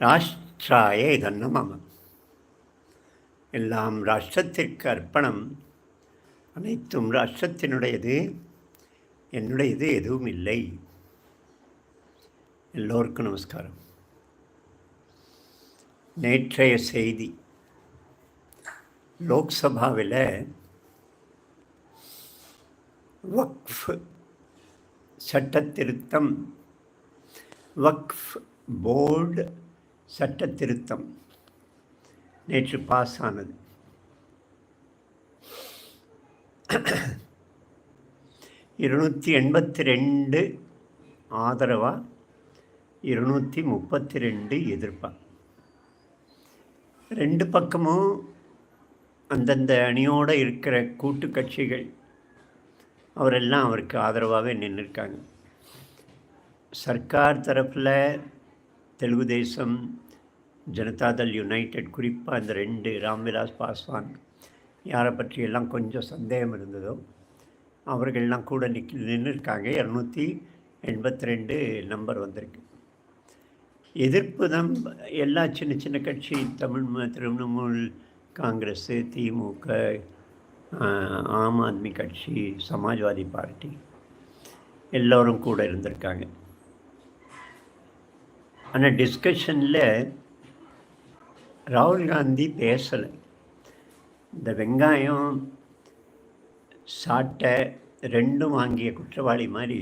ராஷ்டிராய இதன்னு மம. எல்லாம் ராஷ்டிரத்திற்கு அர்ப்பணம். அனைத்தும் ராஷ்டிரத்தினுடையது. என்னுடையது எதுவும் இல்லை எல்லோருக்கும் நமஸ்காரம். நேற்றைய செய்தி. லோக்சபாவில் வக்ஃப் சட்டத்திருத்தம். வக்ஃப் போர்டு சட்ட திருத்தம் நேற்று பாஸ் ஆனது இருநூற்றி எண்பத்தி ரெண்டு ஆதரவாக இருநூற்றி முப்பத்தி ரெண்டு எதிர்ப்பாக ரெண்டு பக்கமும் அந்தந்த அணியோடு இருக்கிற கூட்டு கட்சிகள் அவரெல்லாம் அவருக்கு ஆதரவாகவே நின்றுருக்காங்க சர்க்கார் தரப்பில் தெலுங்கு தேசம் ஜனதாதள் யுனைடெட் குறிப்பாக இந்த ரெண்டு ராம்விலாஸ் பாஸ்வான் யாரை பற்றியெல்லாம் கொஞ்சம் சந்தேகம் இருந்ததோ அவர்கள்லாம் கூட நிக் நின்றுருக்காங்க இரநூத்தி எண்பத்தி ரெண்டு நம்பர் வந்திருக்கு. எதிர்ப்பு தான் எல்லா சின்ன சின்ன கட்சி தமிழ் திரிணாமுல் காங்கிரஸு திமுக ஆம் ஆத்மி கட்சி சமாஜ்வாதி பார்ட்டி எல்லோரும் கூட இருந்திருக்காங்க. ஆனால் டிஸ்கஷனில் ராகுல் காந்தி பேசலை. இந்த வெங்காயம் சாட்டை ரெண்டும் வாங்கிய குற்றவாளி மாதிரி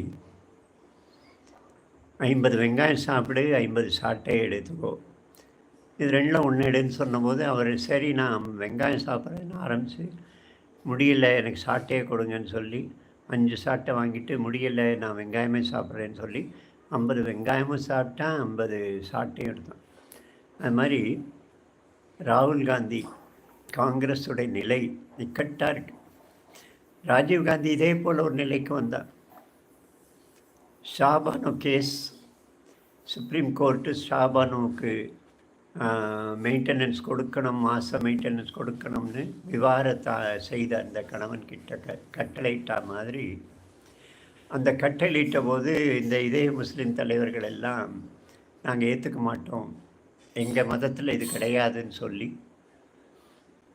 ஐம்பது வெங்காயம் சாப்பிடு ஐம்பது சாட்டை எடுத்துக்கோ. இது ரெண்டில் ஒன்று எடுன்னு சொன்னபோது அவர் சரி நான் வெங்காயம் சாப்பிட்றேன்னு ஆரம்பித்து முடியல எனக்கு சாட்டையே கொடுங்கன்னு சொல்லி அஞ்சு சாட்டை வாங்கிட்டு முடியலை நான் வெங்காயமே சாப்பிட்றேன்னு சொல்லி ஐம்பது வெங்காயமும் சாப்பிட்டேன் ஐம்பது சாட்டையும் எடுத்தேன். அது மாதிரி ராகுல் காந்தி காங்கிரஸுடைய நிலை இக்கட்டாக இருக்கு. ராஜீவ்காந்தி இதே போல் ஒரு நிலைக்கு வந்தார். ஷாபானு கேஸ் சுப்ரீம் கோர்ட்டு ஷாபானுக்கு மெயின்டெனன்ஸ் கொடுக்கணும் மாத மெயின்டெனன்ஸ் கொடுக்கணும்னு விவாரத்தை செய்த அந்த கணவன் கிட்ட க கட்டளையிட்ட மாதிரி அந்த கட்டளையிட்ட போது இந்த இதே முஸ்லீம் தலைவர்கள் எல்லாம் நாங்கள் ஏற்றுக்க மாட்டோம். எங்கள் மதத்தில் இது கிடையாதுன்னு சொல்லி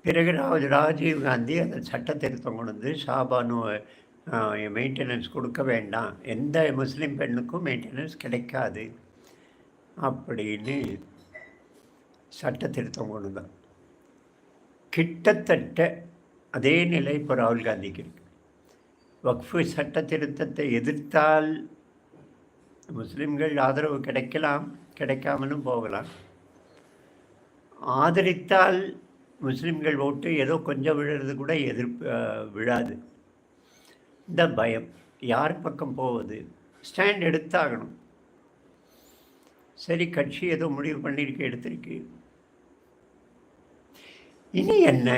பிறகு ராஜ் ராஜீவ் காந்தி அந்த சட்ட திருத்தம் கொண்டு வந்து ஷாபானு மெயின்டெனன்ஸ் கொடுக்க வேண்டாம். எந்த முஸ்லீம் பெண்ணுக்கும் மெயின்டெனன்ஸ் கிடைக்காது அப்படின்னு சட்ட திருத்தம் கொண்டு தான் கிட்டத்தட்ட அதே நிலை இப்போ ராகுல் காந்திக்கு வக்ஃபு சட்ட திருத்தத்தை எதிர்த்தால் முஸ்லீம்கள் ஆதரவு கிடைக்கலாம் கிடைக்காமலும் போகலாம். ஆதரித்தால் முஸ்லீம்கள் ஓட்டு ஏதோ கொஞ்சம் விழுறது கூட எதிர்ப்பு விழாது. இந்த பயம் யார் பக்கம் போவது? ஸ்டாண்ட் எடுத்தாகணும். சரி கட்சி ஏதோ முடிவு பண்ணியிருக்கு எடுத்திருக்கு. இனி என்ன?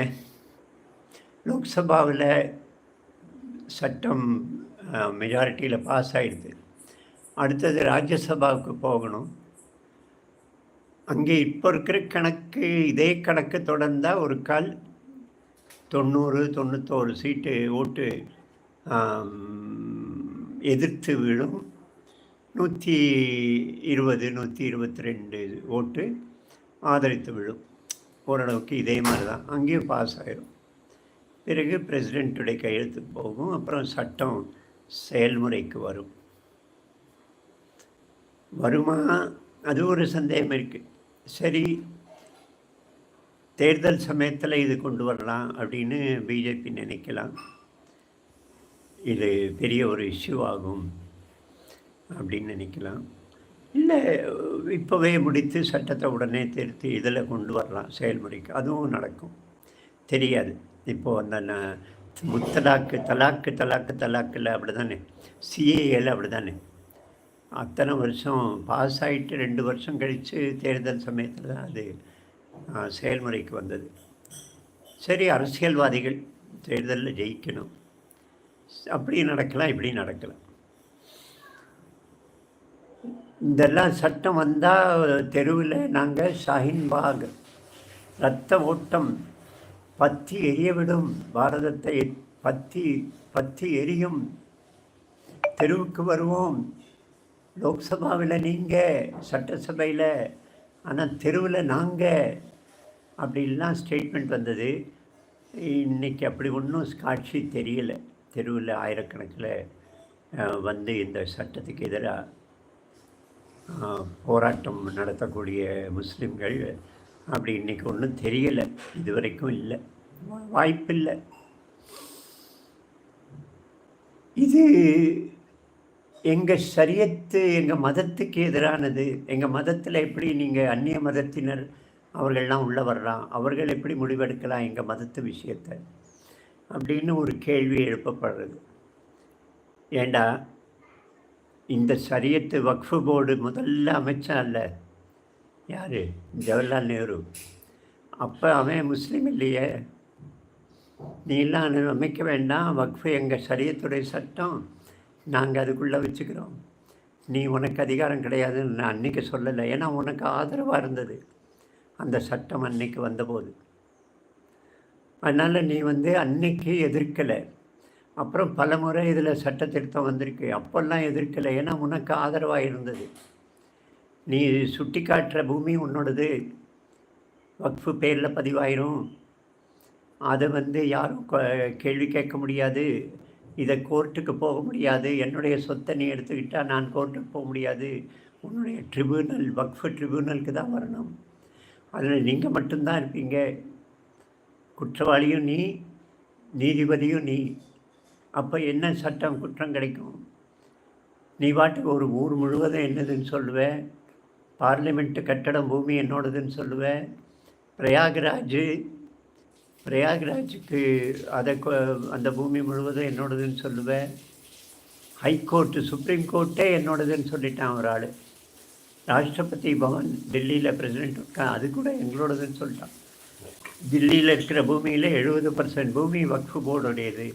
லோக்சபாவில் சட்டம் மெஜாரிட்டியில் பாஸ் ஆகிடுது அடுத்தது ராஜ்யசபாவுக்கு போகணும். அங்கே இப்போ இருக்கிற கணக்கு இதே கணக்கு தொடர்ந்தால் ஒரு கால் தொண்ணூறு தொண்ணூத்தோரு சீட்டு ஓட்டு எதிர்த்து விழும். நூற்றி இருபது நூற்றி இருபத்தி ரெண்டு ஓட்டு ஆதரித்து விழும். ஓரளவுக்கு இதே மாதிரி தான். அங்கேயும் பாஸ் ஆயிரும். பிறகு பிரசிடெண்ட்டுடைய கையெழுத்து போகும். அப்புறம் சட்டம் செயல்முறைக்கு வரும். வருமா? அது ஒரு சந்தேகம் இருக்குது சரி தேர்தல் சமயத்தில் இது கொண்டு வரலாம் அப்படின்னு பிஜேபி நினைக்கலாம். இது பெரிய ஒரு இஷ்யூ ஆகும் அப்படின்னு நினைக்கலாம். இல்லை இப்போவே முடித்து சட்டத்தை உடனே திருத்தி இதில் கொண்டு வரலாம் செயல்முறைக்கு. அதுவும் நடக்கும். தெரியாது. இப்போது அந்த முத்தலாக்கு தலாக்கு தலாக்கு தலாக்கில் அப்படி தானே சிஏஏல அப்படி தானே அத்தனை வருஷம் பாஸ் ஆகிட்டு ரெண்டு வருஷம் கழித்து தேர்தல் சமயத்தில் தான் அது செயல்முறைக்கு வந்தது. சரி அரசியல்வாதிகள் தேர்தலில் ஜெயிக்கணும். அப்படி நடக்கலாம் இப்படி நடக்கலாம். இதெல்லாம் சட்டம் வந்தால் தெருவில் நாங்கள் ஷாஹின்பாக் ரத்த ஓட்டம் பத்தி எரியவிடும் பாரதத்தை பத்தி பத்தி எரியும் தெருவுக்கு வருவோம். லோக்சபாவில் நீங்கள் சட்டசபையில் ஆனால் தெருவில் நாங்கள் அப்படிலாம் ஸ்டேட்மெண்ட் வந்தது. இன்றைக்கி அப்படி ஒன்றும் காட்சி தெரியலை. தெருவில் ஆயிரக்கணக்கில் வந்து இந்த சட்டத்துக்கு எதிராக போராட்டம் நடத்தக்கூடிய முஸ்லீம்கள் அப்படி இன்றைக்கி ஒன்றும் தெரியலை. இது வரைக்கும் இல்லை. வாய்ப்பில்லை. இது எங்கள் சரியத்து எங்கள் மதத்துக்கு எதிரானது. எங்கள் மதத்தில் எப்படி நீங்கள் அந்நிய மதத்தினர் அவர்கள்லாம் உள்ளே வர்றான் அவர்கள் எப்படி முடிவெடுக்கலாம் எங்கள் மதத்து விஷயத்தை? அப்படின்னு ஒரு கேள்வி எழுப்பப்படுறது. ஏண்டா இந்த சரியத்து வக்ஃபு போர்டு முதல்ல அமைச்சான்ல யார்? ஜவஹர்லால் நேரு. அப்போ அவன் முஸ்லீம் இல்லையே. நீலாம் அதை அமைக்க வேண்டாம். வக்ஃபு எங்கள் சரியத்துறை சட்டம். நாங்கள் அதுக்குள்ளே வச்சுக்கிறோம். நீ உனக்கு அதிகாரம் கிடையாதுன்னு நான் அன்றைக்கி சொல்லலை. ஏன்னா உனக்கு ஆதரவாக இருந்தது. அந்த சட்டம் அன்னைக்கு வந்தபோது. அதனால் நீ வந்து அன்னைக்கு எதிர்க்கலை. அப்புறம் பல முறை இதில் சட்ட திருத்தம் வந்திருக்கு. அப்போல்லாம் எதிர்க்கலை. ஏன்னா உனக்கு ஆதரவாக இருந்தது. நீ சுட்டி காட்டுற பூமி உன்னோடது. வக்ஃபு பேரில் பதிவாயிரும். அதை வந்து யாரும் கேள்வி கேட்க முடியாது. இதை கோர்ட்டுக்கு போக முடியாது. என்னுடைய சொத்தை நீ எடுத்துக்கிட்டால் நான் கோர்ட்டுக்கு போக முடியாது. உன்னுடைய ட்ரிபியூனல் வக்ஃபு ட்ரிபியூனலுக்கு தான் வரணும். அதில் நீங்கள் மட்டும்தான் இருப்பீங்க. குற்றவாளியும் நீ நீதிபதியும் நீ. அப்போ என்ன சட்டம் குற்றம் கிடைக்கும்? நீ பாட்டுக்கு ஒரு ஊர் முழுவதும் என்னதுன்னு சொல்லுவேன் பார்லிமெண்ட்டு கட்டடம் பூமி என்னோடதுன்னு சொல்லுவேன் பிரயாக்ராஜ் பிரயாக்ராஜுக்கு அதை கொ- அந்த பூமி முழுவதும் என்னோடதுன்னு சொல்லுவேன். ஹைகோர்ட்டு சுப்ரீம் கோர்ட்டே என்னோடதுன்னு சொல்லிட்டான் ஒரு ஆள். ராஷ்டிரபதி பவன் டெல்லியில் பிரசிடென்ட் இருக்கான் அது கூட எங்களோடதுன்னு சொல்லிட்டான். தில்லியில் இருக்கிற பூமியில் எழுபது பர்சன்ட் பூமி வக்ஃபு போர்டுடையது.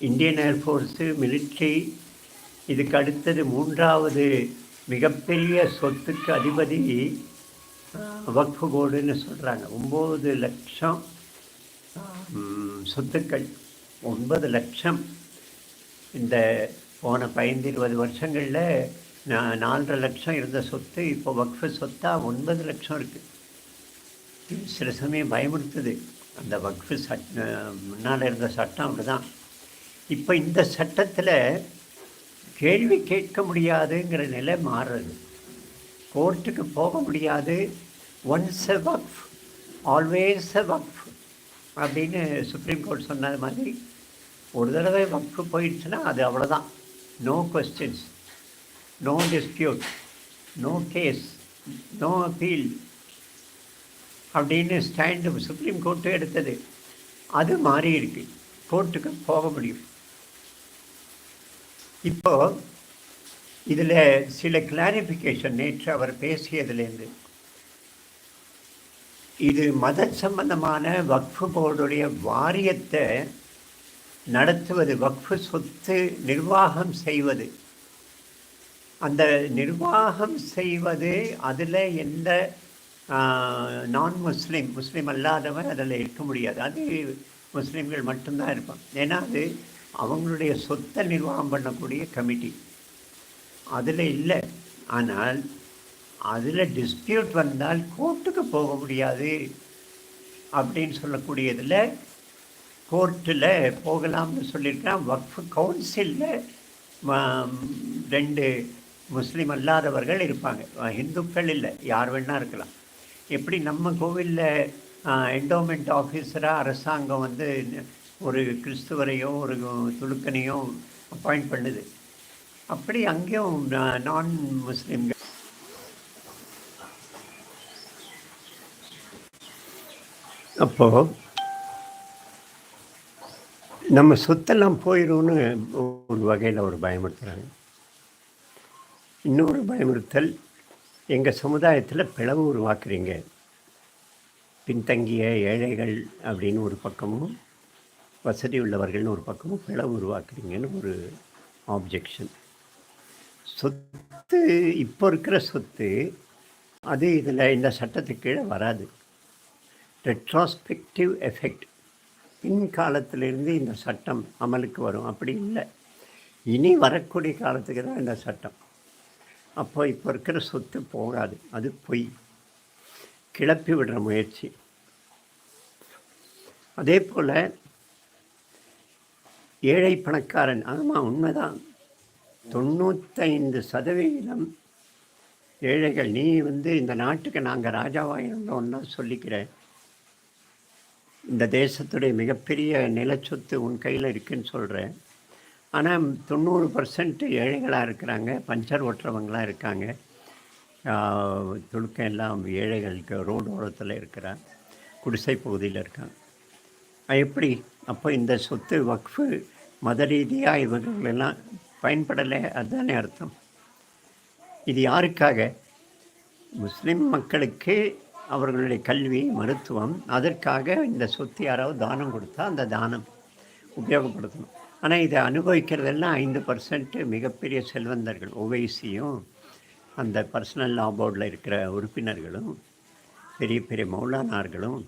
இந்தியன் ஏர்ஃபோர்ஸு மிலிட்ரி இதுக்கு அடுத்தது மூன்றாவது மிகப்பெரிய சொத்துக்கு அதிபதி வக்ஃபு கோடுன்னு சொல்கிறாங்க ஒம்பது லட்சம் சொத்துக்கள். ஒன்பது லட்சம். இந்த போன பதினைந்து இருபது வருஷங்களில் நான் நாலரை லட்சம் இருந்த சொத்து இப்போ வக்ஃபு சொத்தாக ஒன்பது லட்சம் இருக்குது சில சமயம் பயமுறுத்துது. அந்த வக்ஃபு சட் முன்னால் இருந்த சட்டம் அப்படிதான். இப்போ இந்த சட்டத்தில் கேள்வி கேட்க முடியாதுங்கிற நிலை மாறுறது கோர்ட்டுக்கு போக முடியாது. Once a waqf always a waqf அப்படின்னு சுப்ரீம் கோர்ட் சொன்னது மாதிரி ஒரு தடவை வக்ஃபு போயிடுச்சுன்னா அது அவ்வளோதான் no questions no dispute no case no appeal அப்படின்னு ஸ்டாண்டு சுப்ரீம் கோர்ட்டு எடுத்தது. அது மாறி இருக்கு. கோர்ட்டுக்கு போக முடியும். இப்போது இதில் சில கிளாரிஃபிகேஷன் நேற்று அவர் பேசியதுலேருந்து. இது மத சம்பந்தமான வக்ஃபு போர்டுடைய வாரியத்தை நடத்துவது வக்ஃபு சொத்து நிர்வாகம் செய்வது. அந்த நிர்வாகம் செய்வது அதில் எந்த நான் முஸ்லீம் முஸ்லீம் அல்லாதவன் அதில் இருக்க முடியாது. அது முஸ்லீம்கள் மட்டும்தான் இருப்பான் ஏன்னா அது அவங்களுடைய சொத்தை நிர்வாகம் பண்ணக்கூடிய கமிட்டி அதில் இல்லை. ஆனால் அதில் டிஸ்பியூட் வந்தால் கோர்ட்டுக்கு போக முடியாது அப்படின்னு சொல்லக்கூடியதில் கோர்ட்டில் போகலாம்னு சொல்லியிருக்கேன். வக்ஃபு கவுன்சிலில் ரெண்டு முஸ்லீம் அல்லாதவர்கள் இருப்பாங்க. இந்துக்கள் இல்லை யார் வேணா இருக்கலாம். எப்படி நம்ம கோவிலில் என்டோமெண்ட் ஆஃபீஸராக அரசாங்கம் வந்து ஒரு கிறிஸ்துவரையோ ஒரு துலுக்கனையோ அப்பாயிண்ட் பண்ணுது? அப்படி அங்கேயும் நான் முஸ்லீம்கள் அப்போது நம்ம சொத்தெல்லாம் போயிடும்னு ஒரு வகையில் ஒரு பயமுறுத்துகிறாங்க இன்னொரு பயமுறுத்தல் எங்கள் சமுதாயத்தில் பிளவு உருவாக்குறீங்க. பின்தங்கிய ஏழைகள் அப்படின்னு ஒரு பக்கமும் வசதி உள்ளவர்கள்னு ஒரு பக்கமும் பிளவு உருவாக்குறீங்கன்னு ஒரு ஆப்ஜெக்ஷன் சொத்து இப்போ இருக்கிற சொத்து அது இதில் இந்த சட்டத்துக்கு கீழே வராது. ரெட்ராஸ்பெக்டிவ் எஃபெக்ட் பின் காலத்திலிருந்து இந்த சட்டம் அமலுக்கு வரும். அப்படி இல்லை. இனி வரக்கூடிய காலத்துக்கு தான் இந்த சட்டம். அப்போ இப்போ இருக்கிற சொத்து போகாது. அது பொய். கிளப்பி விடுற முயற்சி. அதே போல் ஏழை பணக்காரன் ஆமாம் உண்மைதான். தொண்ணூத்தைந்து சதவிகிதம் ஏழைகள். நீ வந்து இந்த நாட்டுக்கு நாங்கள் ராஜாவாக இருந்தோம்னா சொல்லிக்கிறேன் இந்த தேசத்துடைய மிகப்பெரிய நிலச்சொத்து உன் கையில் இருக்குன்னு சொல்கிறேன் ஆனால் தொண்ணூறு பர்சன்ட் ஏழைகளாக இருக்கிறாங்க. பஞ்சர் ஓட்டுறவங்களாக இருக்காங்க. துடுக்கம் எல்லாம் ஏழைகளுக்கு ரோடு ஓரத்தில் இருக்கிறான் குடிசை பகுதியில் இருக்கான் எப்படி? அப்போ இந்த சொத்து வக்ஃபு மத ரீதியாக இவர்களெல்லாம் பயன்படலை அதுதானே அர்த்தம். இது யாருக்காக? முஸ்லீம் மக்களுக்கு அவர்களுடைய கல்வி மருத்துவம் அதற்காக இந்த சொத்து யாராவது தானம் கொடுத்தா அந்த தானம் உபயோகப்படுத்தணும். ஆனால் இதை அனுபவிக்கிறதெல்லாம் ஐந்து பர்சன்ட்டு மிகப்பெரிய செல்வந்தர்கள் ஓவைசியும் அந்த பர்சனல் லா போர்டில் இருக்கிற உறுப்பினர்களும் பெரிய பெரிய மௌலானார்களும்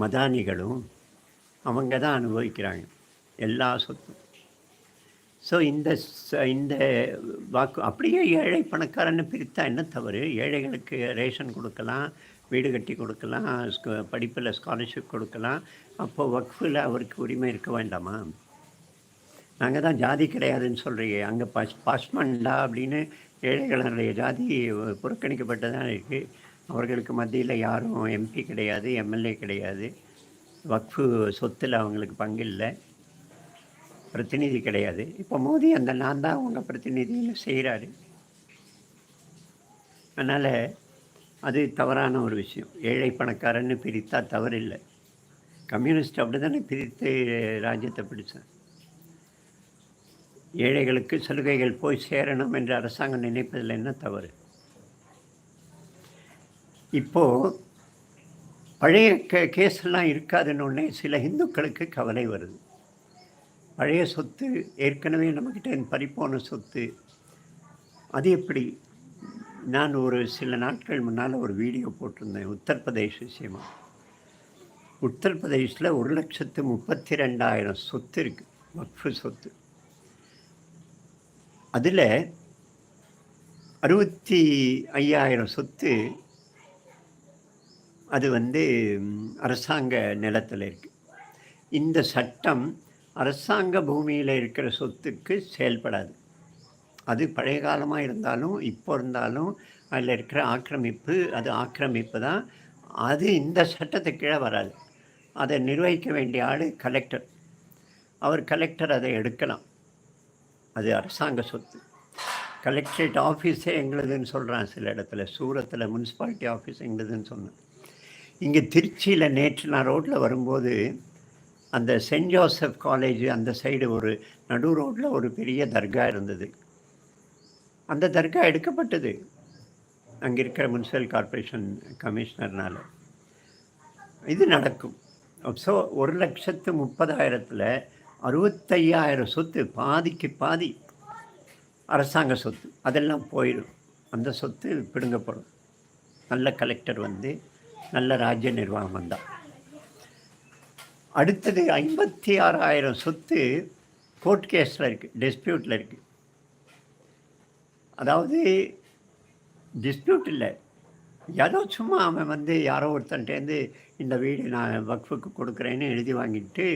மதானிகளும் அவங்க தான் அனுபவிக்கிறாங்க. எல்லா சொத்தும். ஸோ இந்த இந்த வாக்கு அப்படியே ஏழை பணக்காரன்னு பிரித்தா என்ன தவறு? ஏழைகளுக்கு ரேஷன் கொடுக்கலாம் வீடு கட்டி கொடுக்கலாம் படிப்பில் ஸ்காலர்ஷிப் கொடுக்கலாம். அப்போது வக்ஃபில் அவருக்கு உரிமை இருக்க வேண்டாமா? நாங்கள் தான் ஜாதி கிடையாதுன்னு சொல்கிறீங்க அங்கே பஸ் பாஸ்மண்டா அப்படின்னு ஏழைகளுடைய ஜாதி புறக்கணிக்கப்பட்டதான் இருக்குது அவர்களுக்கு மத்தியில் யாரும் எம்பி கிடையாது எம்எல்ஏ கிடையாது. வக்ஃபு சொத்தில் அவங்களுக்கு பங்கு இல்லை பிரதிநிதி கிடையாது. இப்போ மோதி அந்த நான் தான் அவங்க பிரதிநிதியில் செய்கிறாரு அதனால் அது தவறான ஒரு விஷயம். ஏழை பணக்காரன்னு பிரித்தா தவறில்லை. கம்யூனிஸ்ட் அப்படி தானே பிரித்து ராஜ்யத்தை பிடிச்சேன் ஏழைகளுக்கு சலுகைகள் போய் சேரணும் என்று அரசாங்கம் நினைப்பதில் என்ன தவறு? இப்போது பழைய கே கேஸ்லாம் இருக்காதுன்னு ஒன்றே சில இந்துக்களுக்கு கவலை வருது. பழைய சொத்து ஏற்கனவே நம்மக்கிட்ட பறிப்போன சொத்து அது எப்படி? நான் ஒரு சில நாட்கள் முன்னால் ஒரு வீடியோ போட்டிருந்தேன் உத்தரப்பிரதேஷ் விஷயமாக உத்தரப்பிரதேஷில் ஒரு லட்சத்து முப்பத்தி ரெண்டாயிரம் சொத்து இருக்குது வக்ஃபு சொத்து. அதில் அறுபத்தி ஐயாயிரம் சொத்து அது வந்து அரசாங்க நிலத்தில் இருக்குது இந்த சட்டம் அரசாங்க பூமியில் இருக்கிற சொத்துக்கு செயல்படாது. அது பழைய காலமாக இருந்தாலும் இப்போ இருந்தாலும் அதில் இருக்கிற ஆக்கிரமிப்பு அது ஆக்கிரமிப்பு தான். அது இந்த சட்டத்துக்கு கீழே வராது. அதை நிர்வகிக்க வேண்டிய ஆள் கலெக்டர் அவர் கலெக்டர் அதை எடுக்கலாம். அது அரசாங்க சொத்து. கலெக்டரேட் ஆஃபீஸே எங்களுதுன்னு சொல்கிறான் சில இடத்துல. சூரத்தில் முனிசிபாலிட்டி ஆஃபீஸ் எங்களுதுன்னு சொன்னேன். இங்கே திருச்சியில் நேற்று நான் ரோட்டில் வரும்போது அந்த சென்ட் ஜோசப் காலேஜ் அந்த சைடு ஒரு நடு ரோட்டில் ஒரு பெரிய தர்கா இருந்தது. அந்த தர்கா எடுக்கப்பட்டது. அங்கே இருக்கிற முனிசிபல் கார்பரேஷன் கமிஷனர்னால். இது நடக்கும். ஸோ ஒரு லட்சத்து முப்பதாயிரத்தில் அறுபத்தையாயிரம் சொத்து பாதிக்கு பாதி அரசாங்க சொத்து அதெல்லாம் போயிடும். அந்த சொத்து பிடுங்கப்படும். நல்ல கலெக்டர் வந்து நல்ல ராஜ்ய நிர்வாகம் வந்தால் அடுத்தது ஐம்பத்தி ஆறாயிரம் சொத்து கோர்ட் கேஸில் இருக்குது டிஸ்பியூட்டில் இருக்குது அதாவது டிஸ்பியூட் இல்லை. ஏதோ சும்மா அவன் வந்து யாரோ ஒருத்தன்ட்டேருந்து இந்த வீடு நான் வக்ஃபுக்கு கொடுக்குறேன்னு எழுதி வாங்கிட்டு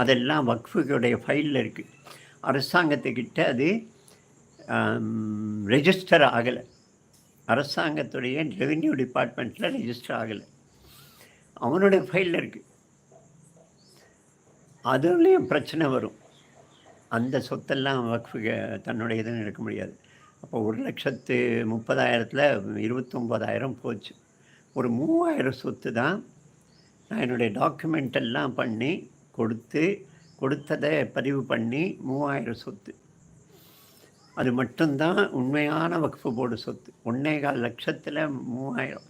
அதெல்லாம் வக்ஃபுக்குடைய ஃபைலில் இருக்குது அரசாங்கத்துக்கிட்ட அது ரெஜிஸ்டர் ஆகலை. அரசாங்கத்துடைய ரெவென்யூ டிபார்ட்மெண்ட்டில் ரெஜிஸ்டர் ஆகலை. அவனுடைய ஃபைலில் இருக்குது அதுலேயும் பிரச்சனை வரும். அந்த சொத்தெல்லாம் வக்ஃபு தன்னுடைய இதுன்னு இருக்க முடியாது. அப்போ ஒரு லட்சத்து முப்பதாயிரத்தில் இருபத்தொம்போதாயிரம் போச்சு. ஒரு மூவாயிரம் சொத்து தான் நான் என்னுடைய டாக்குமெண்ட் எல்லாம் பண்ணி கொடுத்து கொடுத்ததை பதிவு பண்ணி மூவாயிரம் சொத்து. அது மட்டும்தான் உண்மையான வகுப்பு போர்டு சொத்து. ஒன்றே கால் லட்சத்தில் மூவாயிரம்.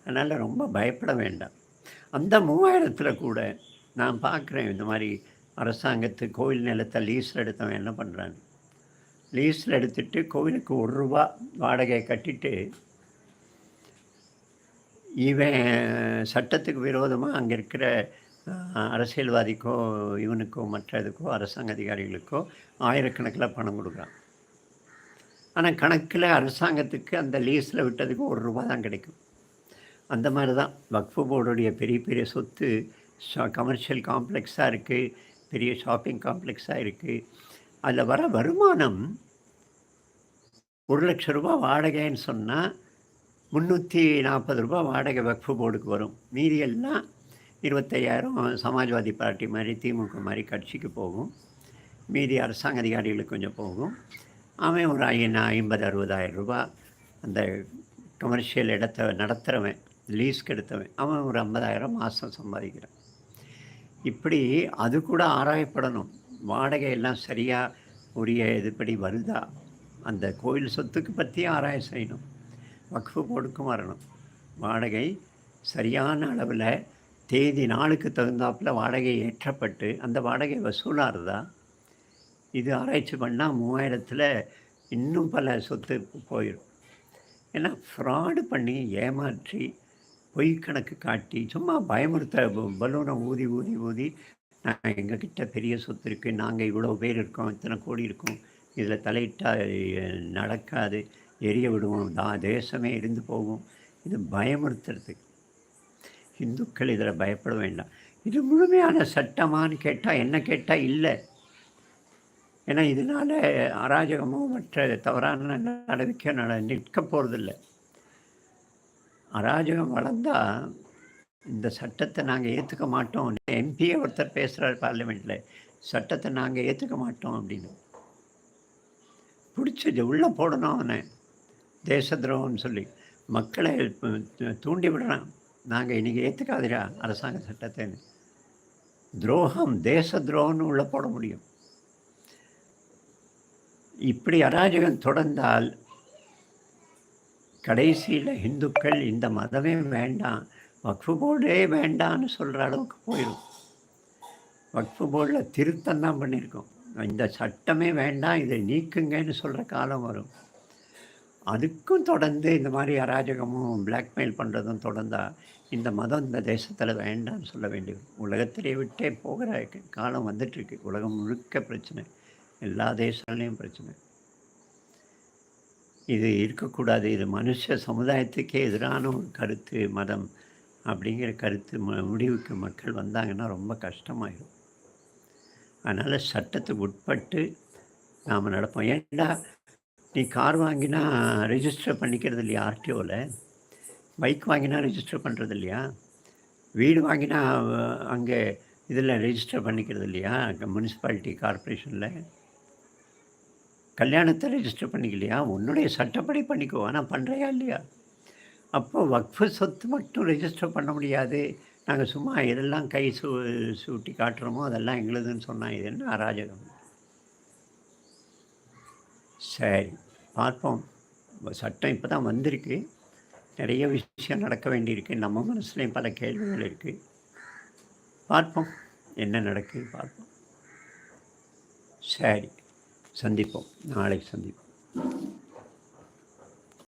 அதனால் ரொம்ப பயப்பட வேண்டாம். அந்த மூவாயிரத்தில் கூட நான் பார்க்குறேன் இந்த மாதிரி அரசாங்கத்து கோவில் நிலத்தை லீஸில் எடுத்தவன் என்ன பண்ணுறான் லீஸில் எடுத்துகிட்டு கோவிலுக்கு ஒரு ரூபா வாடகை கட்டிட்டு இவன் சட்டத்துக்கு விரோதமாக அங்கே இருக்கிற அரசியல்வாதிக்கோ இவனுக்கோ மற்ற இதுக்கோ அரசாங்க அதிகாரிகளுக்கோ ஆயிரக்கணக்கில் பணம் கொடுக்குறான். ஆனால் கணக்கில் அரசாங்கத்துக்கு அந்த லீஸில் விட்டதுக்கு ஒரு ரூபா தான் கிடைக்கும். அந்த மாதிரி தான் வக்ஃபு போர்டுடைய பெரிய பெரிய சொத்து கமர்ஷியல் காம்ப்ளெக்ஸாக இருக்குது பெரிய ஷாப்பிங் காம்ப்ளெக்ஸாக இருக்குது அதில் வர வருமானம் ஒரு லட்ச ரூபா வாடகைன்னு சொன்னால் முந்நூற்றி நாற்பது ரூபா வாடகை வக்ஃபு போர்டுக்கு வரும். மீதி எல்லாம் இருபத்தையாயிரம் சமாஜ்வாதி பார்ட்டி மாதிரி திமுக மாதிரி கட்சிக்கு போகும். மீதி அரசாங்க அதிகாரிகளுக்கு கொஞ்சம் போகும். அவன் ஒரு ஐநா ஐம்பது அறுபதாயிரம் ரூபா அந்த கமர்ஷியல் இடத்த நடத்துகிறவன் லீஸ்க்கு எடுத்தவன் அவன் ஒரு ஐம்பதாயிரம் மாதம் சம்பாதிக்கிறான். இப்படி அது கூட ஆராயப்படணும். வாடகை எல்லாம் சரியாக உரிய இதுபடி வருதா? அந்த கோயில் சொத்துக்கு பற்றியும் ஆராய செய்யணும். வக்ஃபு போர்டுக்கும் வரணும். வாடகை சரியான அளவில் தேதி நாளுக்கு தகுந்தாப்பில் வாடகை ஏற்றப்பட்டு அந்த வாடகை வசூலாகிறதா இது ஆராய்ச்சி பண்ணால் மூவாயிரத்தில் இன்னும் பல சொத்து போயிடும் ஏன்னா ஃப்ராடு பண்ணி ஏமாற்றி பொய் கணக்கு காட்டி சும்மா பயமுறுத்த பலூனை ஊதி ஊதி ஊதி நான் எங்ககிட்ட பெரிய சொத்து இருக்குது நாங்கள் இவ்வளோ பேர் இருக்கோம் இத்தனை கோடி இருக்கோம் இதில் தலையிட்டால் நடக்காது எரிய விடுவோம் தான் தேசமே இருந்து போகும். இது பயமுறுத்துறதுக்கு. இந்துக்கள் இதில் பயப்பட வேண்டாம். இது முழுமையான சட்டமானு கேட்டால் என்ன கேட்டால் இல்லை. ஏன்னா இதனால் அராஜகமோ மற்ற தவறான நடவடிக்கை நட நிற்க போகிறதில்ல அராஜகம் வளர்ந்தால் இந்த சட்டத்தை நாங்கள் ஏற்றுக்க மாட்டோம். எம்பியை ஒருத்தர் பேசுகிறார் பார்லிமெண்ட்டில் சட்டத்தை நாங்கள் ஏற்றுக்க மாட்டோம் அப்படின்னு. பிடிச்சது உள்ளே போடணும் அவனை. தேச துரோகம்னு சொல்லி. மக்களை தூண்டி விடுறான். நாங்கள் இன்றைக்கி ஏற்றுக்காதிரா அரசாங்க சட்டத்தைன்னு. துரோகம் தேச துரோகம்னு உள்ளே போட முடியும். இப்படி அராஜகம் தொடர்ந்தால் கடைசியில் இந்துக்கள் இந்த மதமே வேண்டாம் வக்ஃபு போர்டே வேண்டான்னு சொல்கிற அளவுக்கு போயிடும் வக்ஃபு போர்டில் திருத்தம் தான் பண்ணியிருக்கோம். இந்த சட்டமே வேண்டாம் இதை நீக்குங்கன்னு சொல்கிற காலம் வரும். அதுக்கும் தொடர்ந்து இந்த மாதிரி அராஜகமும் பிளாக்மெயில் பண்ணுறதும் தொடர்ந்தால் இந்த மதம் இந்த தேசத்தில் வேண்டாம்னு சொல்ல வேண்டியது. உலகத்திலே விட்டே போகிற காலம் வந்துட்டுருக்கு உலகம் முழுக்க பிரச்சனை. எல்லா தேசங்களையும் பிரச்சனை. இது இருக்கக்கூடாது. இது மனுஷ சமுதாயத்துக்கே எதிரான ஒரு கருத்து மதம் அப்படிங்கிற கருத்து முடிவுக்கு மக்கள் வந்தாங்கன்னா ரொம்ப கஷ்டமாயிடும் அதனால் சட்டத்துக்கு உட்பட்டு நாம் நடப்போம். ஏன்டா நீ கார் வாங்கினா ரிஜிஸ்டர் பண்ணிக்கிறது இல்லையா ஆர்டிஓவில் பைக் வாங்கினா ரிஜிஸ்டர் பண்ணுறது இல்லையா? வீடு வாங்கினா அங்கே இதில் ரிஜிஸ்டர் பண்ணிக்கிறது இல்லையா? முனிசிபாலிட்டி கார்பரேஷனில் கல்யாணத்தை ரெஜிஸ்டர் பண்ணிக்கலையா? உன்னுடைய சட்டப்படி பண்ணிக்கோ. ஆனால் பண்ணுறையா இல்லையா? அப்போ வக்ஃபு சொத்து மட்டும் ரெஜிஸ்டர் பண்ண முடியாது. நாங்கள் சும்மா எதெல்லாம் கை சூ சூட்டி காட்டுறோமோ அதெல்லாம் எங்களுதுன்னு சொன்னால் இது என்ன அராஜகம்? சரி பார்ப்போம். சட்டம் இப்போ தான் வந்திருக்கு. நிறைய விஷயம் நடக்க வேண்டியிருக்கு. நம்ம மனசுலேயும் பல கேள்விகள் இருக்குது பார்ப்போம். என்ன நடக்குது பார்ப்போம். சரி. சந்திப்போம். நாளைக்கு சந்திப்போம்.